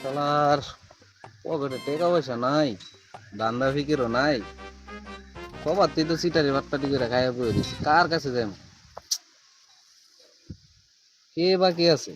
শালার পকেটে পয়সা নাই দান্দা ফিকিরও নাই। তুই তো করে খাইয়া বয়ে দিস, কার কাছে যাই কে আছে?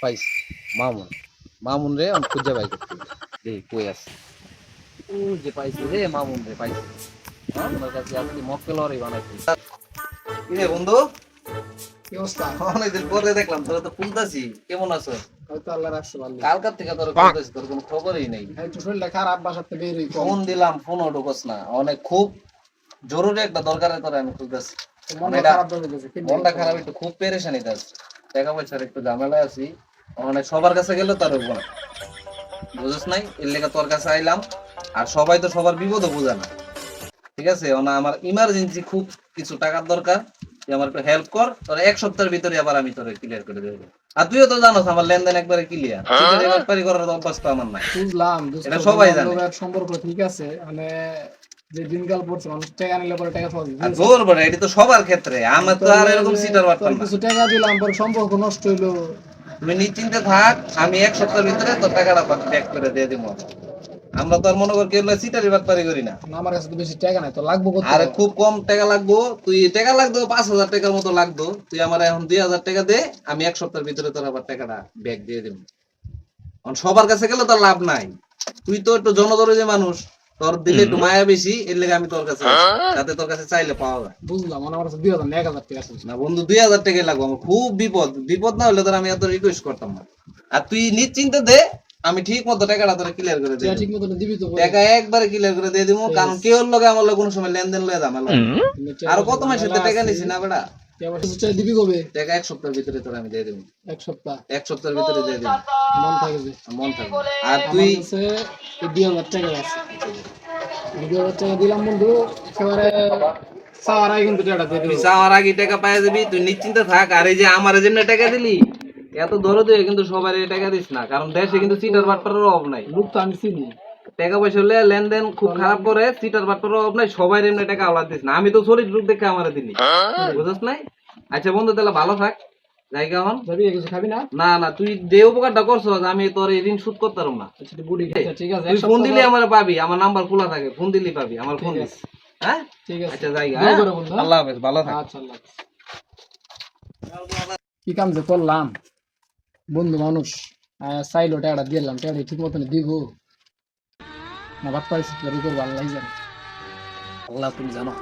পাইস, মামুন। মামুন রে, আমি খুঁজে পাই করতে কই আছে ও যে রে, মামুন রে মামুনের কাছে আজকে মক্কেল বানাইছি। রে বন্ধু? কি অবস্থা? অনেকদিন পরে দেখলাম, তোরা তো ফুলতাছি কেমন আছো? হয়তো আল্লাহ রাখছে ভালো কালকার থেকে তোর তোর কোনো খবরই নেই। শরীরটা খারাপ বাসাতে বেরোই ফোন দিলাম ফোনও ঢুকস না। অনেক খুব জরুরি একটা দরকারে তোরা আমি খুলতেছি মনটা খারাপ গেছে কিডনি মনটা খারাপ একটু খুব পেরেশানি আছে টাকা পয়সার একটু ঝামেলায় আছি। সবার কাছে গেলে তার হইব না। বুঝছ নাই? এর লেগে তোর কাছে আইলাম। আর সবাই তো সবার বিপদও বোঝে না। ঠিক আছে? না আমার ইমার্জেন্সি খুব কিছু টাকার দরকার। তুই আমার একটু হেল্প কর। তোর এক সপ্তাহের ভিতরে আবার আমি তোর ক্লিয়ার করে দেবো। আর তুইও তো জানোস আমার লেনদেন একবারে ক্লিয়ার ব্যাপারি করার অভ্যাস তো আমার নাই। বুঝলাম এটা সবাই জানে। সম্পর্ক ঠিক আছে মানে যে দিনকাল পড়ছে মানুষ টাকা নিলে পরে টাকা জোর বড় এটা তো সবার ক্ষেত্রে। আমার তো আর এরকম সিটার কিছু টাকা দিলাম পরে সম্পর্ক নষ্ট হইল। তুমি নিশ্চিন্তে থাক আমি এক সপ্তাহের ভিতরে তোর টাকাটা ব্যাক করে দিয়ে দিব। আমরা তো আর মনে কর কেউ সিটারি বাটপারি করি না। আমার কাছে তো বেশি টাকা নাই তো লাগবো কত আরে খুব কম টাকা লাগবো। তুই টাকা লাগতো পাঁচ হাজার টাকার মতো লাগতো। তুই আমার এখন দুই হাজার টাকা দে আমি এক সপ্তাহের ভিতরে তোর আবার টাকাটা ব্যাক দিয়ে দেবো। কারণ সবার কাছে গেলে তোর লাভ নাই। তুই তো একটু জনদরদি মানুষ। তোর দিলে একটু মায়া বেশি এর লেগে আমি তোর কাছে আসি। যাতে তোর কাছে চাইলে পাওয়া যায়। বুঝলাম মানে আমার কাছে দুই হাজার এক হাজার টাকা আছে। না বন্ধু দুই হাজার টাকাই লাগবো। আমার খুব বিপদ। বিপদ না হলে তোর আমি এত রিকোয়েস্ট করতাম না। আর তুই নিশ্চিন্তে দে আমি ঠিক মতো টাকাটা তোর ক্লিয়ার করে দিই ঠিক মতো দিবি তো টাকা একবারে ক্লিয়ার করে দিয়ে দিব। কারণ কেউ লগে আমার লগে কোনো সময় লেনদেন লয়ে ঝামেলা আর কত মাসের তো টাকা নিছি না বেটা? টাকা দিবি কবে? টাকা এক সপ্তাহের ভিতরে তোর আমি দিয়ে দেবো। এক সপ্তাহ। এক সপ্তাহের ভিতরে দিয়ে দেবো। মন থাকে যে মন থাকবে। আর তুই দুই হাজার টাকা আছে। দুই হাজার টাকা দিলাম বন্ধু একেবারে চাওয়ার আগে কিন্তু টাকাটা দিয়ে দিবি। যাওয়ার আগে টাকা পাই যাবি তুই নিশ্চিন্তে থাক। আর এই যে আমার যেমনি টাকা দিলি এত ধরো দিয়ে কিন্তু সবার এই টাকা দিস না কারণ দেশে কিন্তু সিটার বাটপারের অভাব নাই। লোক তো আমি চিনি। টাকা পয়সা হলে লেনদেন খুব খারাপ করে সিটার বাটপারের অভাব নাই সবাই এমনি টাকা আলাদা দিস না। আমি তো শরীর রূপ দেখে আমার দিলি বুঝছ নাই? আচ্ছা বন্ধু তাহলে ভালো থাক। যাই কেমন যাবি কিছু খাবি না? না না তুই যে উপকারটা করছ আমি তোর এই ঋণ শোধ করতে পারব না। আচ্ছা ঠিক আছে তুই ফোন দিলে আমার পাবি আমার নাম্বার খোলা থাকে ফোন দিলে পাবি আমার ফোন দিস। হ্যাঁ? ঠিক আছে। আচ্ছা যাই দোয়া করো বন্ধু, হ্যাঁ? আল্লাহ হাফেজ ভালো থাক। আচ্ছা আল্লাহ কি কাম যে করলাম? বন্ধু মানুষ চাইলো টাকাটা দিলাম টাকাটা ঠিক মতন দিব। না বাদ পাইছি তোর করব, আল্লাহ জানে। আল্লাহ তুমি জানো।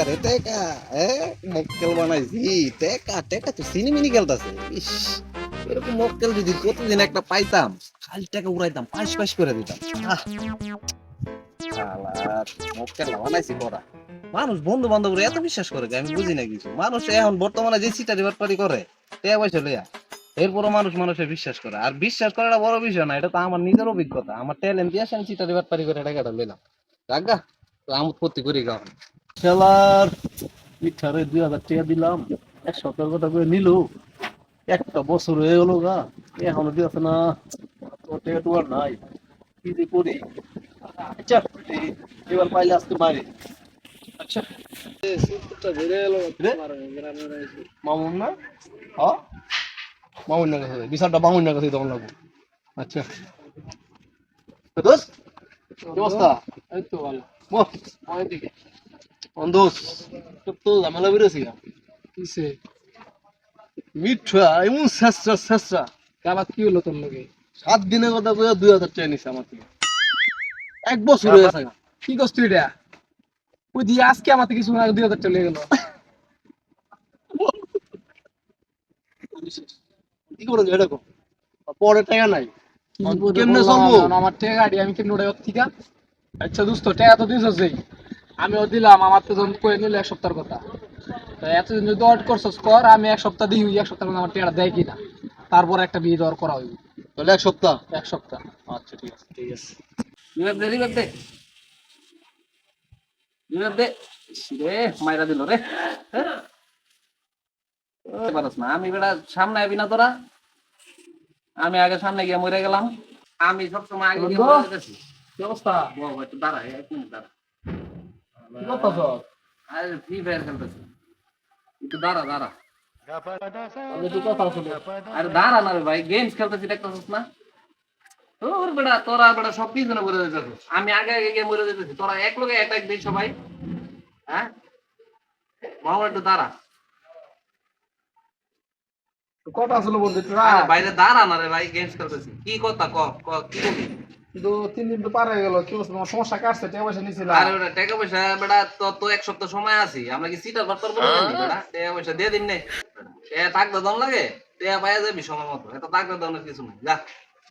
আরে টেকা, এ, মক্কেল বানাইছি, টেকা টেকা তো খেলতাছে ইস, এরকম মক্কেল যদি প্রতিদিন একটা পাইতাম, খালি টাকা উড়াইতাম পাঁচ পাঁচ করে দিতাম। মক্কেল বানাইছি মানুষ বন্ধু বান্ধব এত বিশ্বাস করে আমি বুঝি না কিছু। মানুষ এখন বর্তমানে যে সিটারি বাটপারি করে, টাকা পয়সা লইয়া। এরপরও মানুষ মানুষের বিশ্বাস করে। আর বিশ্বাস করাটা বড় বিষয় না এটা তো আমার নিজের অভিজ্ঞতা। আমার ট্যালেন্ট দিয়ে আসে আমি সিটারি বাটপারি করে টাকাটা লইলাম। রাখগা তো আমোদ করতে করি গাও খেলার মিঠারে দুই হাজার টাকা দিলাম এক সপ্তাহ কথা করে নিল। একটা বছর হয়ে গেল গা এখনও দিয়েছে না তো টাকা আর নাই। কি যে করি? আচ্ছা এবার পাইলে আজকে মারি। আচ্ছা? মামুন না? হ্যাঁ মামুন না কাছে বিচারটা মামুন না কাছে তখন লাগবো। আচ্ছা। কি অবস্থা? এই তো ভালো। বল আমার দিকে। অন্ধোস তো ঝামেলা বেরোছি কিসে? মিঠা এমন শেষরা শেষরা আবার কি হলো তোর লগে? সাত দিনের কথা কইয়া দুই হাজার টাকা নিছে আমার থেকে। এক বছর হয়ে গেছে কি করছ তুই এটা? ওই দিয়ে আজকে আমার থেকে কিছু দুই হাজার চলে গেল। কি করে এটা কো পরে টাকা নাই। কেমনে চলবো? আমার টাকা আডি আমি কেমনে ওটা থেকে আচ্ছা দোস্ত টাকা তো আমিও দিলাম আমার তো যখন কয়ে নিল এক সপ্তাহের কথা। তো এতদিন যদি অর্ড করছস কর আমি এক সপ্তাহ দিই এক সপ্তাহ আমার টাকা দেয় কিনা। তারপর একটা বিয়ে দেওয়ার করা হইব। তাহলে এক সপ্তাহ? এক সপ্তাহ। আচ্ছা ঠিক আছে। ঠিক আছে। দে রিভাইভ দে। দে। মাইরা দিল রে। হ্যাঁ? পারস না আমি বেড়া সামনে আবি না তোরা। আমি আগে সামনে গিয়ে মরে গেলাম। আমি সবসময় আগে গিয়ে মরে যেতেছি কি অবস্থা? বাবা একটু দাঁড়া এক মিনিট দাঁড়া। কি করতেছস আরে ফ্রি ফায়ার খেলতেছি। একটু দাঁড়া দাঁড়া। আরে দাঁড়া না রে ভাই গেমস খেলতেছি দেখতেছিস না? তোর বেটা তোরা বেটা সব পিছনে মরে যেতেছিস আমি আগে আগে গিয়ে মরে যেতেছি তোরা এক লোকে অ্যাটাক দিই সবাই। হ্যাঁ? মামা একটু দাঁড়া। কথা আরে রাখ। বাইরে দাঁড়া না রে ভাই গেমস খেলতেছি। কি কথা ক ক কি? করবি কিন্তু তিন দিন তো পার হয়ে গেল কি বলছো সমস্যা কাটছে টাকা পয়সা নিয়েছিলাম আরে বেটা টাকা পয়সা বেটা তো তো এক সপ্তাহ সময় আছি। আমরা কি সিটার বলে জানি বেটা? টাকা পয়সা দিয়ে দিন নে। থাকতে দম লাগে টাকা পাইয়া যাবি সময় মতো। এত থাকতে দমের কিছু নাই। যা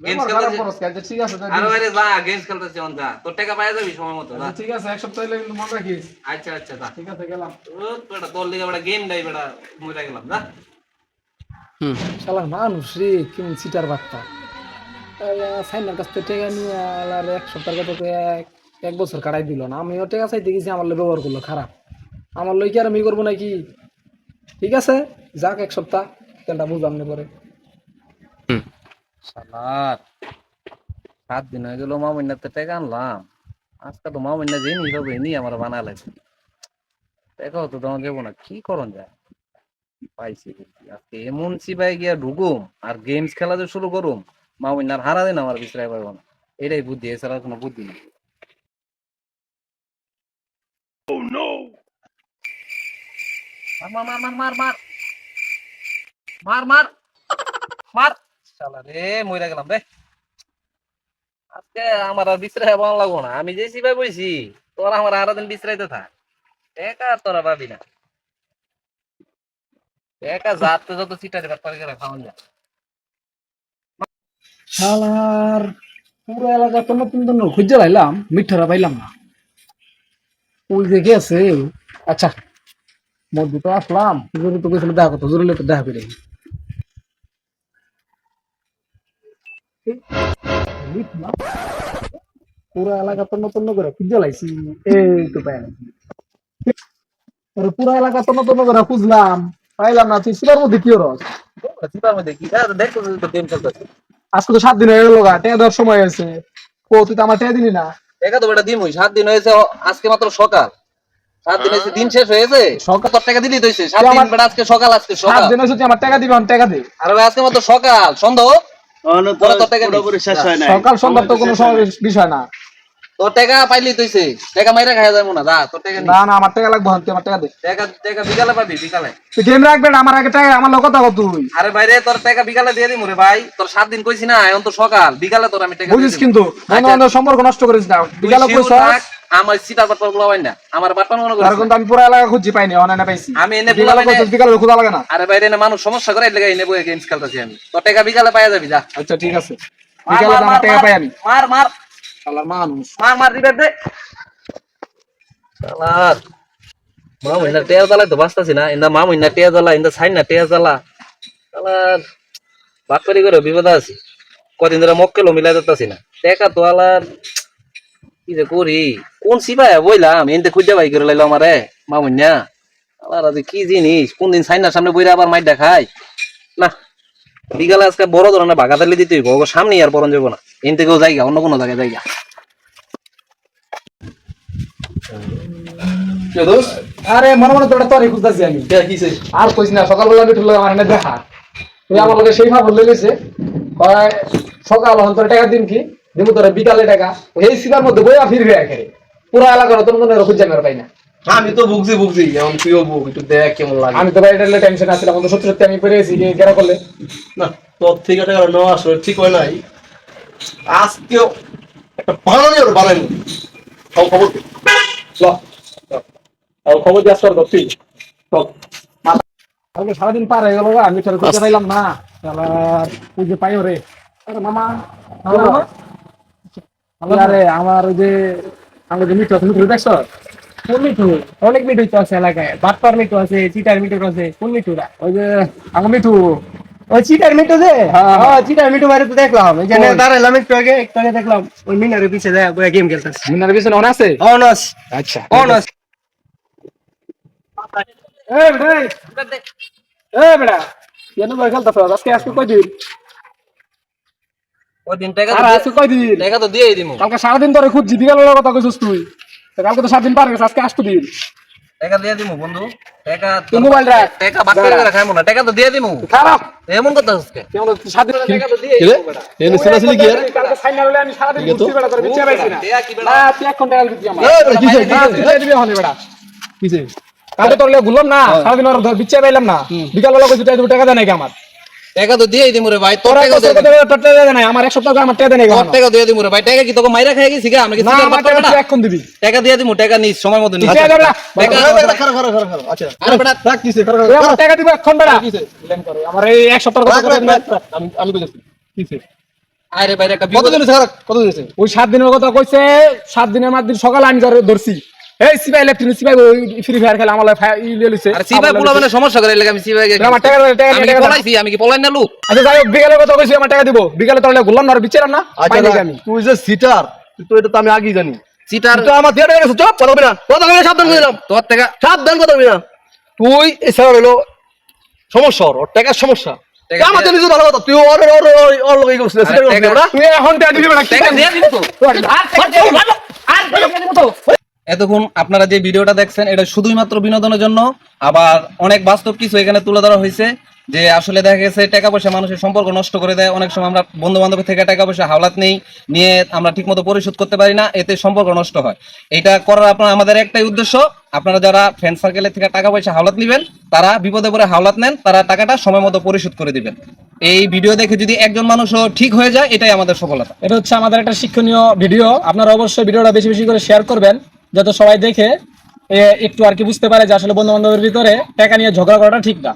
গেমস খেলতেছি। ঠিক আছে আরে দিস। যা গেমস খেলতেছি অন যা। তোর টাকা পাইয়া যাবি সময় মতো আচ্ছা, ঠিক আছে এক সপ্তাহ কিন্তু মনে রাখিস। আচ্ছা আচ্ছা ঠিক আছে গেলাম। ও বেটা তোর লিগে বেটা গেম নাই বেটা মরে গেলাম যা। শালা মানুষ রে কেমন সিটার বার্তা সাইনার কাছ থেকে টাকা নিয়ে আর এক সপ্তাহের কথা তো এক এক বছর কাটাই দিল না। আমিও টাকা চাইতে গেছি আমার লোক ব্যবহার করল খারাপ। আমার লই কি আর আমি করব নাকি? ঠিক আছে যাক এক সপ্তাহ তেলটা বুঝলাম না পরে। সালার সাত দিন হয়ে গেল মামুন্নাতে টাকা আনলাম। আজকে তো মামুন্না জেনি হবে নি আমার বানালে টাকা তো দেওয়া যাব না কি করন যায়? পাইছি। আজকে এমন গিয়া ঢুকুম আর গেমস খেলা যে শুরু করুম মামুন্নার হারা দিন আমার বিশ্রায় না এটাই বুদ্ধি এছাড়া কোনো বুদ্ধি নেই। মার মার মার মার মার মার! মার মার! শালা রে মইরা গেলাম রে। আজকে আমার আর বিশ্রায় ভালো লাগবো না। আমি যে সিবাই বইছি তোরা আমার আরও দিন বিশ্রাইতে থাক। একা তোরা পাবি না। একা যাতে খাওয়ান যায়। শালার, পুরো এলাকা তো নতুন নতুন খুঁজে পাইলাম মিঠারা পাইলাম না। ওই আচ্ছা তো আসলাম জরুরি তো দেখা জরুরি তো দেখা পুরো এলাকা তো নতুন করে খুঁজে লাইছি এই তো পাই পুরো এলাকা তো নতুন করে খুঁজলাম। পাইলাম না তুই সিলার মধ্যে কি রস সিটার মধ্যে কি? হ্যাঁ, দেখো তো গেম খেলতেছে। আজকে তো সাত দিন হয়ে গেল গা টেয়া দেওয়ার সময় আছে ও তুই তো আমার টেয়া দিলি না। একা তো বেটা দিমই সাত দিন হয়েছে আজকে মাত্র সকাল। সাত দিন হয়েছে দিন শেষ হয়েছে? সকাল। তোর টাকা দিলি তো হয়েছে সাত দিন বেটা আজকে সকাল আজকে সাত সকাল। দিন হয়েছে তুই আমার টাকা দিবি আমি টাকা দে। আর ভাই আজকে মাত্র সকাল হয় নাই। সকাল সন্ধ্যা তো কোনো বিষয় না। তোর টাকা পাইলি তুইছে। টাকা মাইরা খাওয়া যাব না যা তোর টাকা না না আমার টাকা লাগবে আমার টাকা দে। টাকা টাকা বিকালে পাবি বিকালে। তুই গেম রাখবে না আমার আগে টাকা আমার কথা কর তুই। আরে ভাই রে তোর টাকা বিকালে দিয়ে দিমু রে ভাই। তোর সাত দিন কইছি না এখন তো সকাল বিকালে তোর আমি টাকা বুঝিস কিন্তু বন্ধু বান্ধব সম্পর্ক নষ্ট করিস না। বিকালে থাক, আমার সিটার বাটপারগুলো হয় না। আমার বাটপার মনে কিন্তু আমি পুরো এলাকা খুঁজি পাইনি অনানে পাইছি। আমি এনে বিকালে বিকালে লাগে না। আরে ভাই রে মানুষ সমস্যা করে লেগে এনে বইয়ে গেমস খেলতেছি আমি। তোর টাকা বিকালে পাইয়া যাবি যা। আচ্ছা ঠিক আছে। বিকালে মার, আমার টাকা পাই আমি। মার মার। মা মহিনা টেয়া জ্বালাই তো না। মা মহিনা টেয়া জ্বালা, ইন্দা সাইন না টেয়া জ্বালা। শালার বাটপারি করে বিপদ ধরে মক্কেলও মিলাই দিতেছি না। টেকা তো কি যে করি? কোন সিপাই বইলাম? এনতে খুঁজে বাই করে লাইলো আমারে মা মহিনা আলার কি জিনিস কোন দিন সাইনার সামনে বইরা আবার মাইট দেখাই না বিকালে আজকে বড় ধরনের বাগাতালি দিতে হইব ওগো সামনে আর পরন যাব না। এন থেকেও জায়গা অন্য কোনো জায়গায় জায়গা। আরে মনে মনে তোরই খুঁজতেছি আমি। আর কইস না সকালবেলা আমি ঠুলো আমার দেখা। তুই আমার সেই সকাল হন তোর টাকা দিন কি? দিব তোর বিকালে টাকা। এই সিবার মধ্যে বইয়া ফিরবে একেবারে। পুরো এলাকা নতুন মনে আমি আর পাই না। আমি তো বুঝছি বুঝছি এখন তুইও বুক একটু দেখ কেমন লাগে। আমি তো বাইরে টেনশন আসছিলাম কিন্তু সত্যি সত্যি আমি গেরা করলে? না তোর থেকে নেওয়া আসলে ঠিক হয় নাই। আজকেও একটা বানানি ওর খবর। ল খবর দিয়ে আসবার তুই। চল সারাদিন পার হয়ে গেল আমি তোর খুঁজে পাইলাম না। খুঁজে পাই রে। মামা আরে আমার ওই যে আমার যে আছে মিঠু দেখছ? কোন মিঠু? অনেক মিঠু তো আছে এলাকায়। বাটপার মিঠু আছে চিটার মিঠু আছে। কোন মিঠুরা? ওই যে আমার মিঠু। ওই চিটার মিঠু যে? হ্যাঁ। হ্যাঁ। চিটার মিঠু বাইরে তো দেখলাম। এই যে কই? দাঁড়াইলাম একটু আগে একটু আগে দেখলাম। ওই মিনারের পিছে দেয় বইয়া গেম খেলতেছে। মিনার পিছনে অন আছে? আচ্ছা। এ বেটা এ বেটা কেন বই খেলতেছ আজকে আজকে কই দিন ওদিন টাকা আর তো আজকে কই টাকা তো দিয়েই দিমু। কালকে সারাদিন ধরে খুঁজছি বিকালের কথা কইছিস তুই। কালকে তো সাত দিন পার গেছে আজকে আসতো দিন। টাকা দিয়ে দিমু বন্ধু। টাকা তুই মোবাইল রাখ। টাকা বাদ করে করে খাইমু না? টাকা তো দিয়ে দিমু। খারাপ। এমন কথা কেমন স্বাধীন টাকা তো দিয়ে কি ছেলাছেলি কি আর? কালকে ফাইনাল হলে আমি সারাদিন ঠিক আছে বেড়া করে পাইছি না। টাকা কি বেড়া? না তুই এক ঘণ্টা দিবি আমার? তুই দিবি হলে বেড়া কালকে তোর লেগে ঘুরলাম না ওর ধর বিচ্ছে পাইলাম না। বিকাল বেলা কইছি টাকা দেয় নাকি আমার? টাকা তো দিয়ে দিমু রে ভাই তোর তোরা টাকা দিয়ে তোর টাকা দেয় আমার এক সপ্তাহ আমার টাকা দেয় তোর টাকা দিয়ে দিমু রে ভাই টাকা কি তোকে মাইরা খাই গেছি গা? আমরা কি সিগার আমার বাদ না? এখন দিবি। টাকা দিয়ে দিমু টাকা নিস সময় মতো নিস। টাকা দেবে না টাকা- খারাপ খারাপ খারাপ খারাপ আচ্ছা। আরে বেটা রাখ কিসে খারাপ তুই টাকা দিবি এখন বেড়া আমার এই এক সপ্তাহ কথা কথা আমি আমি বুঝেছি কিসে আরে ভাই একটা কত দিন খারাপ কত দিন ওই সাত দিনের কথা কইছে সাত দিনের মাধ্যমে সকালে আমি ধরছি। এই সিপাই ইলেকট্রনিক সিপাই ফ্রি ফায়ার খেলা আমার ইয়ে লিছে আর সিবাই পোলা মানে সমস্যা করে লাগে আমি সিবাই আমার টাকা টাকা আমি। পলাইছি আমি কি পলাই না লোক আচ্ছা যাই হোক বিকালের কথা কইছি আমার টাকা দিব। বিকালে তোর ঘুরলাম না আর বিচ্ছিলাম না? আচ্ছা পাইনি আমি? তুই যে সিটার তুই এটা তো আমি আগেই জানি। চিটার তুই তো আমার দিয়ে টাকা চুপ বলবি না। কথা বলবি সাবধান করে দিলাম তোর টাকা সাবধান কথা বলবি না। তুই এছাড়া হলো সমস্যা ওর টাকার সমস্যা। আমার ভালো কথা তুই ওর ওর ওর ওর করছিস সেটা করছিস টাকা- না? তুই এখন টাকা দিবি না টাকা দিয়ে দিব তো। আর টাকা দিবি না। আর টাকা দিব তো এতক্ষণ আপনারা যে ভিডিওটা দেখছেন, এটা শুধুমাত্র বিনোদনের জন্য। আবার অনেক বাস্তব কিছু এখানে তুলে ধরা হয়েছে, যে আসলে দেখা গেছে টাকা পয়সা মানুষের সম্পর্ক নষ্ট করে দেয়। অনেক সময় আমরা বন্ধু বান্ধবের থেকে টাকা পয়সা হাওলাত নেই, নিয়ে আমরা ঠিকমতো পরিশোধ করতে পারি না, এতে সম্পর্ক নষ্ট হয়। এটা করার আপনার আমাদের একটাই উদ্দেশ্য, আপনারা যারা ফ্রেন্ড সার্কেলের থেকে টাকা পয়সা হাওলাত নেবেন, তারা বিপদে পড়ে হাওলাত নেন, তারা টাকাটা সময় মতো পরিশোধ করে দিবেন। এই ভিডিও দেখে যদি একজন মানুষও ঠিক হয়ে যায়, এটাই আমাদের সফলতা। এটা হচ্ছে আমাদের একটা শিক্ষণীয় ভিডিও। আপনারা অবশ্যই ভিডিওটা বেশি বেশি করে শেয়ার করবেন। যাতে সবাই দেখে একটু আর কি বুঝতে পারে যে আসলে বন্ধু বান্ধবের ভিতরে টাকা নিয়ে ঝগড়া করাটা ঠিক না।